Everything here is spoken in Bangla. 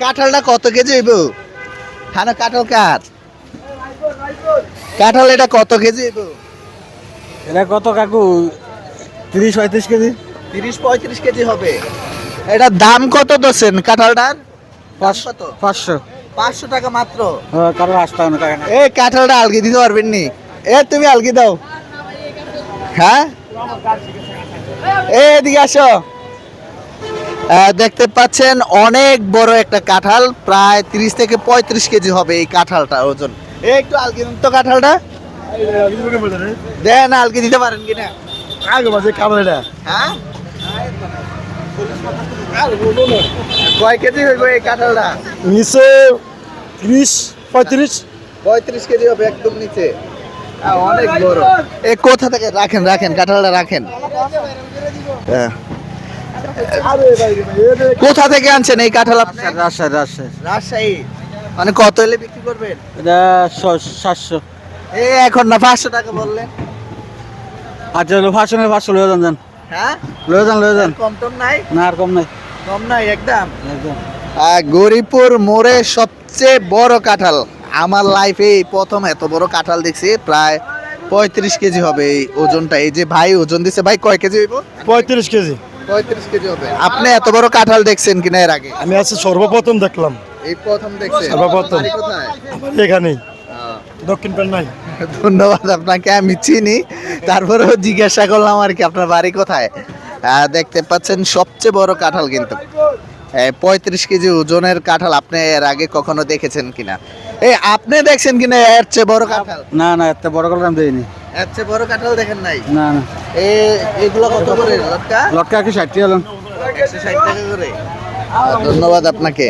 কাঁঠালটা কত কেজি হইব? হ্যাঁ কাঁঠাল কার? কাঁঠাল এটা কত কেজি হইব? এটা কত কাকু? তিরিশ পঁয়ত্রিশ কেজি। তিরিশ পঁয়ত্রিশ কেজি হবে। এটা দাম কত দোষেন কাঁঠালটার? কত? পাঁচশো। পাঁচশো টাকা মাত্র। কারও আসতে হবে না এ কাঁঠালটা আলগি দিতে পারবেন নি। এ তুমি আলগি দাও। হ্যাঁ? এদিকে আসো। দেখতে পাচ্ছেন অনেক বড় একটা কাঁঠাল প্রায় তিরিশ থেকে পঁয়ত্রিশ কেজি হবে এই কাঁঠালটা ওজন। একটু আলগি তো কাঁঠালটা। দেন আলগি দিতে পারেন কিনা? আগে মাঝে কামড় হ্যাঁ? কয় কেজি হইব এই কাঁঠালটা? নিচে তিরিশ পঁয়ত্রিশ। পঁয়ত্রিশ কেজি হবে একদম নিচে। অনেক বড়। এ কোথা থেকে? রাখেন রাখেন কাঁঠালটা রাখেন। হ্যাঁ। কোথা থেকে আনছেন এই কাঁঠাল আপনি? রাজশাহী রাজশাহী রাজশাহী। মানে কত এলে বিক্রি করবেন? এটা সাতশো। এ এখন না পাঁচশো টাকা বললেন। আচ্ছা পাঁচশো পাঁচশো লয়ে যান যান। হ্যাঁ? লয়ে যান লয়ে যান। কম টম নাই? না আর কম নাই। কম নাই একদম? একদম। গরিপুর মোড়ে সবচেয়ে বড় কাঁঠাল। আমার লাইফে এই প্রথম এত বড় কাঁঠাল দেখছি প্রায় পঁয়ত্রিশ কেজি হবে এই ওজনটা। এই যে ভাই ওজন দিছে ভাই কয় কেজি হইব? পঁয়ত্রিশ কেজি। পঁয়ত্রিশ কেজি হবে। আপনি এত বড় কাঁঠাল দেখছেন কিনা এর আগে? আমি আজকে সর্বপ্রথম দেখলাম। এই প্রথম দেখছেন? সর্বপ্রথম। বাড়ি কোথায়? আমার এখানেই। দক্ষিণ পেন্নাই। ধন্যবাদ আপনাকে আমি চিনি। তারপরেও জিজ্ঞাসা করলাম আর কি আপনার বাড়ি কোথায়? আহ, দেখতে পাচ্ছেন সবচেয়ে বড় কাঁঠাল কিন্তু। পঁয়ত্রিশ কেজি ওজনের কাঁঠাল আপনি এর আগে কখনো দেখেছেন কিনা? এই আপনি দেখছেন কিনা এর চেয়ে বড় কাঁঠাল? না না এত বড় করে আমি দিইনি এর চেয়ে বড় কাঁঠাল দেখেন নাই? না না। এগুলো কত করে লটকা? লটকা কি ষাটটি হলাম একশো ষাট টাকা করে। ধন্যবাদ আপনাকে।